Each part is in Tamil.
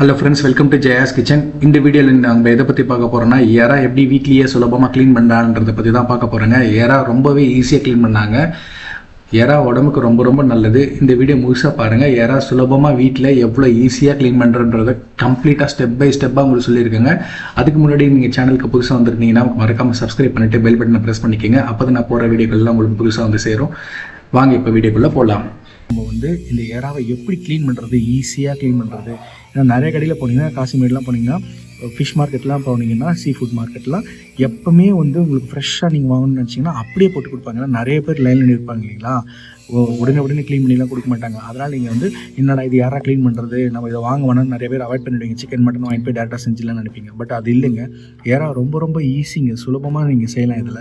Hello friends welcome to Jaya's kitchen இந்த வீடியோவில் நம்ம எதை பற்றி பார்க்க போகிறோம்னா ஏரா எப்படி வீட்லேயே சுலபமாக க்ளீன் பண்ணலான்றதை பற்றி தான் பார்க்க போகிறேங்க ஏரா ரொம்பவே ஈஸியாக க்ளீன் பண்ணாங்க. ஏரா உடம்புக்கு ரொம்ப ரொம்ப நல்லது. இந்த வீடியோ முழுசாக பாருங்கள் ஏரா சுலபமாக வீட்டில் எவ்வளோ ஈஸியாக க்ளீன் பண்ணுறன்றதை கம்ப்ளீட்டாக ஸ்டெப் பை ஸ்டெப்பாக உங்களுக்கு சொல்லியிருக்கேங்க. அதுக்கு முன்னாடி நீங்கள் சேனலுக்கு புதுசாக வந்துருந்தீங்கன்னா மறக்காமல் சப்ஸ்கிரைப் பண்ணிவிட்டு பெல் பட்டனை ப்ரெஸ் பண்ணிக்கோங்க. அப்போ தான் நான் போகிற வீடியோக்கள்லாம் உங்களுக்கு புதுசாக வந்து சேரும். வாங்க இப்போ வீடியோக்குள்ளே போகலாம் நம்ம வந்து இந்த ஏராவை எப்படி க்ளீன் பண்ணுறது ஈஸியாக க்ளீன் பண்ணுறது ஏன்னா நிறைய கடையில் போனீங்கன்னா காசிமேட்லாம் போனீங்கன்னா ஃபிஷ் மார்க்கெட்லாம் போனீங்கன்னா சீ ஃபுட் மார்க்கெட்லாம் எப்போவுமே வந்து உங்களுக்கு ஃப்ரெஷ்ஷாக நீங்கள் வாங்கணும்னு நினச்சிங்கன்னா அப்படியே போட்டு கொடுப்பாங்க. நிறைய பேர் லைனில் இருப்பாங்க இல்லைங்களா? உடனே உடனே க்ளீன் பண்ணிலாம் கொடுக்க மாட்டாங்க. அதனால் நீங்கள் வந்து என்னடா இது யாரா க்ளீன் பண்ணுறது நம்ம இதை வாங்க வேணாம்னு நிறைய பேர் அவாய்ட் பண்ணிடுவீங்க. சிக்கன் மட்டன் வாங்கி போய் டேரெக்டாக செஞ்சுலாம்னு நினைப்பீங்க. பட் அது இல்லைங்க. ஏறா ரொம்ப ரொம்ப ஈஸிங்க சுலபமாக நீங்கள் செய்யலாம் இதில்.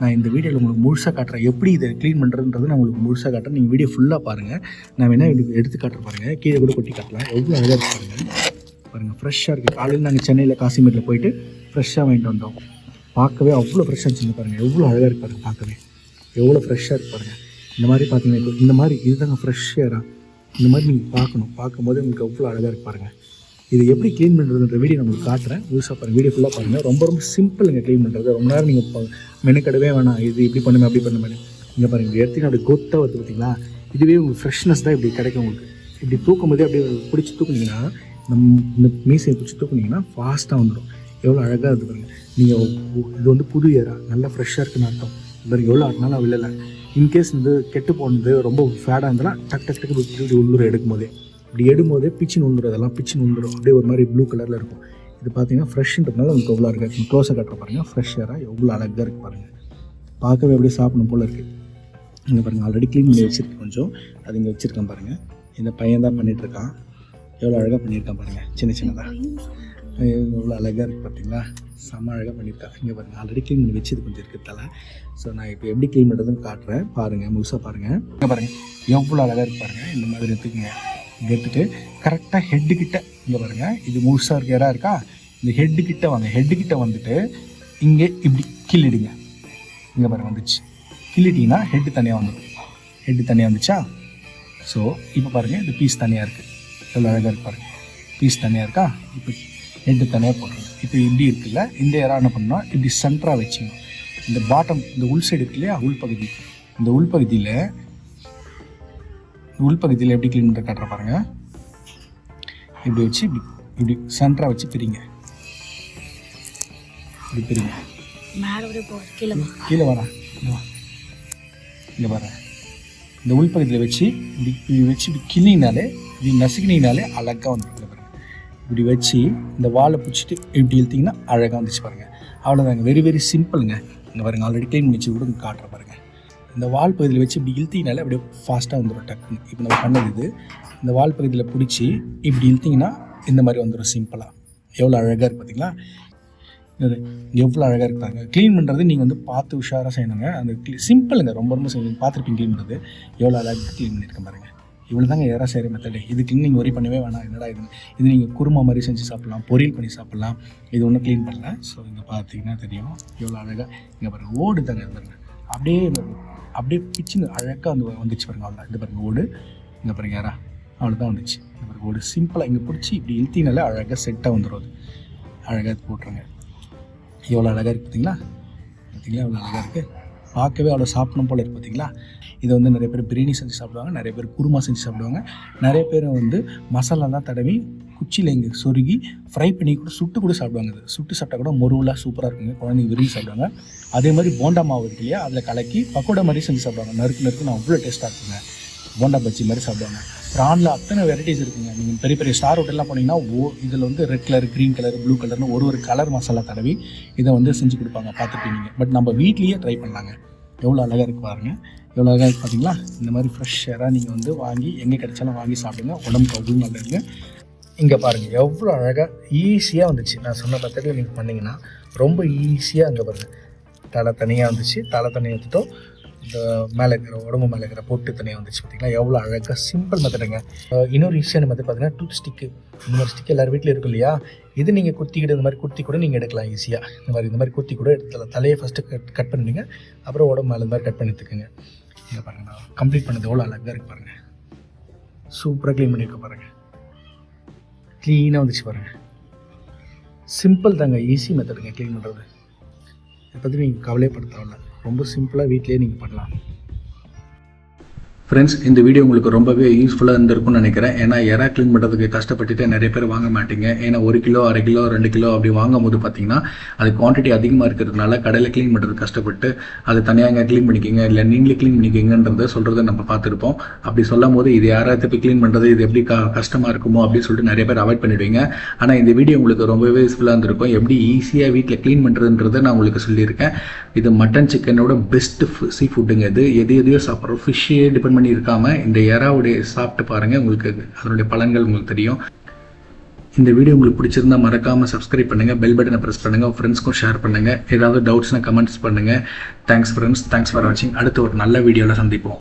நான் இந்த வீடியோவில் உங்களுக்கு முழுசாக காட்டுறேன். எப்படி இதை க்ளீன் பண்ணுறதுன்றது நான் உங்களுக்கு முழுசாக காட்டுறேன். நீங்கள் வீடியோ ஃபுல்லாக பாருங்கள் நான் வேணால் எடுத்து காட்டுறேன் பாருங்கள் கீழே கூட கொட்டி காட்டலாம். எவ்வளோ அழகாக பாருங்கள் பாருங்கள் ஃப்ரெஷ்ஷாக இருக்குது காலையில் நாங்கள் சென்னையில் காசிமீரில் போயிட்டு ஃப்ரெஷ்ஷாக வாங்கிட்டு வந்தோம். பார்க்கவே அவ்வளோ ஃப்ரெஷ்ஷாக இருந்துச்சு பாருங்கள் எவ்வளோ அழகாக இருக்கு பாருங்கள் பார்க்கவே. எவ்வளோ ஃப்ரெஷ்ஷாக இருக்கு பாருங்கள் இந்த மாதிரி பார்த்தீங்கன்னா இந்த மாதிரி இதுதாங்க ஃப்ரெஷ் ஏரா இந்த மாதிரி நீங்கள் பார்க்கணும். பார்க்கும்போது உங்களுக்கு அவ்வளோ அழகாக இருக்கு பாருங்கள் இது எப்படி க்ளீன் பண்ணுறதுன்ற வீடியோ நான் உங்களுக்கு காட்டுறேன். முழுசாக பாருங்கள் வீடியோ ஃபுல்லாக பாருங்கள் ரொம்ப ரொம்ப சிம்பிளுங்க க்ளீன் பண்ணுறது ரொம்ப நேரம் நீங்கள் மெனுக்கடவே வேணாம். இது இப்படி பண்ணுங்க அப்படி பண்ணுங்க இங்கே பாருங்கள் இந்த இடத்துக்கு அப்படி கொத்தாக வருது பார்த்தீங்களா இதுவே உங்களுக்கு ஃப்ரெஷ்னஸ் தான் இப்படி கிடைக்கும் உங்களுக்கு. இப்படி தூக்கும் போதே அப்படியே பிடிச்சி தூக்குனீங்கன்னா நம் இந்த மீசையை பிடிச்சி தூக்குனீங்கன்னா ஃபாஸ்ட்டாக வந்துடும் எவ்வளோ அழகாக இருக்குது பாருங்கள் நீங்கள் இது வந்து புது ஏரா நல்லா ஃப்ரெஷ்ஷாக இருக்குன்னு அர்த்தம். பாருங்க எவ்வளோ ஆட்டினாலும் விழலை இன்கேஸ் வந்து கெட்டு போனது ரொம்ப ஃபேடாக இருந்ததுன்னா டக் டக் டக்கு இப்படி உள்ளூர் எடுக்கும் போதே இப்படி எடுக்கும்போதே பிச்சு பிச்சின் உழுந்துரும் அதெல்லாம் பிச்சின் உழுந்துரும் அப்படியே ஒரு மாதிரி ப்ளூ கலரில் இருக்கும். இது பார்த்தீங்கன்னா ஃப்ரெஷ்ன்றதுனால உங்களுக்கு எவ்வளோ இருக்குது க்ளோஸாக கட்டுற பாருங்கள் ஃப்ரெஷ் ஏராக எவ்வளோ அழகாக இருக்குது பாருங்கள் பார்க்கவே அப்படியே சாப்பிடணும் போல் இருக்குது இங்கே பாருங்கள் ஆல்ரெடி க்ளீன் பண்ணி வச்சுருக்கேன் கொஞ்சம். அது இங்கே வச்சுருக்கேன் பாருங்கள் இந்த பையன் தான் பண்ணிகிட்ருக்கான் எவ்வளோ அழகாக பண்ணியிருக்கான் பாருங்கள் சின்ன சின்னதாக எவ்வளோ அழகாக இருக்குது பார்த்தீங்களா செம்ம அழகாக பண்ணியிருக்கான் இங்கே பாருங்கள் ஆல்ரெடி க்ளீன் பண்ணி வச்சது கொஞ்சம் இருக்குது தலை. ஸோ நான் இப்போ எப்படி க்ளீன் பண்ணுறதுன்னு காட்டுறேன். பாருங்கள் முழுசாக பாருங்கள் இங்கே பாருங்கள் எவ்வளோ அழகாக இருக்கு பாருங்கள் இந்த மாதிரி எடுத்துக்கங்க. இங்கே கரெக்டாக ஹெட்டுக்கிட்ட இங்கே பாருங்கள் இது முழுசாக இருக்க இடம் இருக்கா? இந்த ஹெட்டுக்கிட்ட வாங்க. ஹெட்டுக்கிட்ட வந்துட்டு இங்கே இப்படி கிள்ளிடுங்க. இங்கே பாருங்கள் வந்துச்சு. கிள்ளிட்டிங்கன்னா ஹெட்டு தனியாக வந்துடும். ஹெட்டு தனியாக வந்துச்சா? ஸோ இப்போ பாருங்கள் இந்த பீஸ் தனியாக இருக்குது எவ்வளோ அழகாக பாருங்கள் பீஸ் தனியாக இருக்கா? இப்போ ஹெட்டு தனியாக போட்டுருங்க. இப்போ இப்படி இருக்குல்ல இந்த இடம் என்ன பண்ணணும் இப்படி சென்டராக வச்சுக்கணும் இந்த பாட்டம் இந்த உள் சைடு இருக்கு இல்லையா உள்பகுதி இந்த உள்பகுதியில் உள்பகுதியில் எப்படி க்ளீன் பண்ணுற காட்டுற பாருங்க. இப்படி வச்சு இப்படி இப்படி சென்டராக வச்சு பிரிங்க. இப்படி பிரிங்க. கீழே வரா இங்க வா. இங்கே வர இந்த உள்பகுதியில் வச்சு இப்படி இப்படி வச்சு இப்படி கிள்ளினாலே இது நசுக்கினீங்கனாலே அழகாக வந்துருக்குது பாருங்கள் பாருங்க. இப்படி வச்சு இந்த வாழை பிடிச்சிட்டு இப்படி இழுத்தீங்கன்னா அழகாக வந்துச்சு பாருங்கள் அவ்வளோதாங்க வெரி வெரி சிம்பிளுங்க இங்கே பாருங்க ஆல்ரெடி க்ளீன் பண்ணி கூட இங்க காட்டுறேன் பாருங்கள் இந்த வால் பகுதியில் வச்சு இப்படி இழுத்தீங்கனாலே அப்படியே ஃபாஸ்ட்டாக வந்துடும் டக்குன்னு. இப்போ நம்ம பண்ணது இது. இந்த வால் பகுதியில் பிடிச்சி இப்படி இழுத்தீங்கன்னா இந்த மாதிரி வந்துடும் சிம்பிளாக எவ்வளோ அழகாக இருக்குது பார்த்தீங்களா அது எவ்வளோ அழகாக இருப்பாங்க க்ளீன் பண்ணுறது நீங்கள் வந்து பார்த்து உஷாராக செய்யணுங்க. அந்த சிம்பிளுங்க ரொம்ப ரொம்ப செய்யணும் பார்த்துருப்பீங்க க்ளீன் பண்ணுறது எவ்வளோ அழகாக க்ளீன் பண்ணியிருக்கேன் பாருங்கள் இவ்வளோ தாங்க ஏறா செய்கிற மெத்தடு இதுக்கு நீங்கள் ஒரி பண்ணவே வேணாம். என்னடா இது? இது நீங்கள் குருமா மாதிரி செஞ்சு சாப்பிட்லாம் பொரியல் பண்ணி சாப்பிட்லாம். இது ஒன்றும் க்ளீன் பண்ணல. ஸோ இங்கே பார்த்தீங்கன்னா தெரியும். இவ்வளோ அழகாக இங்கே பாருங்கள் ஓடு தாங்க இது அப்படியே அப்படியே பிச்சுன்னு அழகாக வந்து வந்துச்சு பாருங்க அவ்வளோ இது பாருங்கள் ஓடு. இங்கே பாருங்க யாரா அவ்வளோதான் வந்துச்சு. இந்த பாருங்க ஓடு. சிம்பிளாக இங்கே பிடிச்சி இப்படி இழுத்தினாலே அழகாக செட்டாக வந்துடும் அது. அழகாக போட்டுருங்க. எவ்வளோ அழகாக இருக்குது பார்த்தீங்களா பார்த்தீங்களா எவ்வளோ அழகாக இருக்குது பார்க்கவே அவ்வளோ சாப்பிடணும் போல் இருக்குது பார்த்தீங்களா இதை வந்து நிறைய பேர் பிரியாணி செஞ்சு சாப்பிடுவாங்க நிறைய பேர் குருமா செஞ்சு சாப்பிடுவாங்க. நிறைய பேர் வந்து மசாலாலாம் தடவி குச்சியில் இங்கே சொருகி ஃப்ரை பண்ணி கூட சுட்டு கூட சாப்பிடுவாங்க. இது சுட்டு சாப்பிட்டா கூட மொருவலாக சூப்பராக இருக்குங்க. குழந்தைங்க விரும்பி சாப்பிடுவாங்க. அதே மாதிரி போண்டா மாவு இருக்கு இல்லையா? அதில் கலக்கி பக்கோடா மாதிரி செஞ்சு சாப்பிடுவாங்க. நறுக்கு நறுக்குன்னு அவ்வளோ டேஸ்ட்டாக இருக்குங்க. போண்டா பஜ்ஜி மாதிரி சாப்பிடுவாங்க. ப்ரானில் அத்தனை வெரைட்டிஸ் இருக்குங்க. நீங்கள் பெரிய பெரிய ஸ்டார் ஹோட்டல்லாம் போனீங்கன்னா ஓ இதில் வந்து red colour green colour blue கலர்னு ஒரு ஒரு கலர் மசாலா தடவி இதை வந்து செஞ்சு கொடுப்பாங்க. பார்த்துருப்பீங்க பட் நம்ம வீட்லேயே ட்ரை பண்ணலாங்க. எவ்வளோ அழகாக இருக்கு பாருங்க. எவ்வளோ அழகாக இருக்கு பார்த்தீங்களா இந்த மாதிரி ஃப்ரெஷ் ஏராக நீங்கள் வந்து வாங்கி எங்கே கிடைச்சாலும் வாங்கி சாப்பிடுங்க. உடம்புக்கு அவ்வளோ நல்லதுங்க. இங்கே பாருங்கள் எவ்வளோ அழகாக ஈஸியாக வந்துச்சு. நான் சொன்ன மெத்தடில் நீங்கள் பண்ணிங்கன்னா ரொம்ப ஈஸியாக அங்கே பாருங்கள் தலை தனியாக வந்துச்சு. தலை தனியாக எடுத்துட்டோம். இந்த மேலே இருக்கிற உடம்பு மேலே இருக்கிற பொட்டு தனியாக வந்துச்சு பார்த்தீங்களா எவ்வளோ அழகாக சிம்பிள் மெத்தடுங்க இன்னொரு ஈஸியான மெத்தட் பார்த்தீங்கன்னா டூத் ஸ்டிக்கு இந்த மாதிரி ஸ்டிக் எல்லார் வீட்டில் இருக்கும் இல்லையா? இது நீங்கள் குத்திக்கிட்டு இந்த மாதிரி குத்தி கூட நீங்கள் எடுக்கலாம் ஈஸியாக இந்த மாதிரி இந்த மாதிரி குத்தி கூட எடுத்துக்கலாம் தலையை ஃபஸ்ட்டு கட் கட் பண்ணிடுங்க. அப்புறம் உடம்பு மேலே இந்த மாதிரி கட் பண்ணி எடுத்துக்கோங்க. இங்கே பாருங்கள் நான் கம்ப்ளீட் பண்ணது எவ்வளோ அழகாக இருக்கு பாருங்கள் சூப்பராக க்ளீன் பண்ணியிருக்க பாருங்கள் க்ளீனாக வந்துச்சு பாருங்கள் சிம்பிள் தாங்க ஈஸி மெத்தடுங்க க்ளீன் பண்ணுறது பற்றி நீங்கள் கவலைப்பட தேவையில்ல ரொம்ப சிம்பிளாக வீட்டிலேயே நீங்கள் பண்ணலாம். ஃப்ரெண்ட்ஸ் இந்த வீடியோ உங்களுக்கு ரொம்பவே யூஸ்ஃபுல்லாக இருந்திருக்கும்னு நினைக்கிறேன். ஏன்னா எறா க்ளீன் பண்ணுறதுக்கு கஷ்டப்பட்டுட்டு நிறைய பேர் வாங்க மாட்டீங்க. ஏன்னா ஒரு கிலோ அரை கிலோ ரெண்டு கிலோ அப்படி வாங்கும் போது பார்த்தீங்கன்னா அது குவான்டிட்டி அதிகமாக இருக்கிறதுனால கடையில் க்ளீன் பண்ணுறது கஷ்டப்பட்டு அது தனியாக க்ளீன் பண்ணிக்கிங்க இல்லை நீங்களே க்ளீன் பண்ணிக்கிங்கன்றத சொல்கிறத நம்ம பார்த்துருப்போம். அப்படி சொல்லும் போது இது யாராவது போய் க்ளீன் பண்ணுறது இது எப்படி க கஷ்டமாக இருக்குமோ அப்படின்னு சொல்லிட்டு நிறைய பேர் அவாய்ட் பண்ணிடுவீங்க. ஆனால் இந்த வீடியோ உங்களுக்கு ரொம்பவே யூஸ்ஃபுல்லாக இருந்திருக்கும். எப்படி ஈஸியாக வீட்டில் க்ளீன் பண்ணுறதுன்றதை நான் உங்களுக்கு சொல்லியிருக்கேன். இது மட்டன் சிக்கனோட பெஸ்ட் சீ ஃபுட்டுங்க இது. எது எதையோ சாப்பிட்றோம். ஃபிஷ்ஷே டிபெண்ட் பண்ணி இருக்காம இந்த எறாவுடைய சாப்பிட்டு பாருங்கள் உங்களுக்கு அதனுடைய பலன்கள் உங்களுக்கு தெரியும். இந்த வீடியோ உங்களுக்கு பிடிச்சிருந்தா மறக்காம சப்ஸ்கிரைப் பண்ணுங்க. பெல் பட்டனை ப்ரெஸ் பண்ணுங்க. ஃப்ரெண்ட்ஸ்க்கும் ஷேர் பண்ணுங்க. ஏதாவது டவுட்ஸ்னா கமெண்ட்ஸ் பண்ணுங்க. தேங்க்ஸ் ஃப்ரெண்ட்ஸ் தேங்க்ஸ் ஃபார் வாட்சிங் அடுத்து ஒரு நல்ல வீடியோவில் சந்திப்போம்.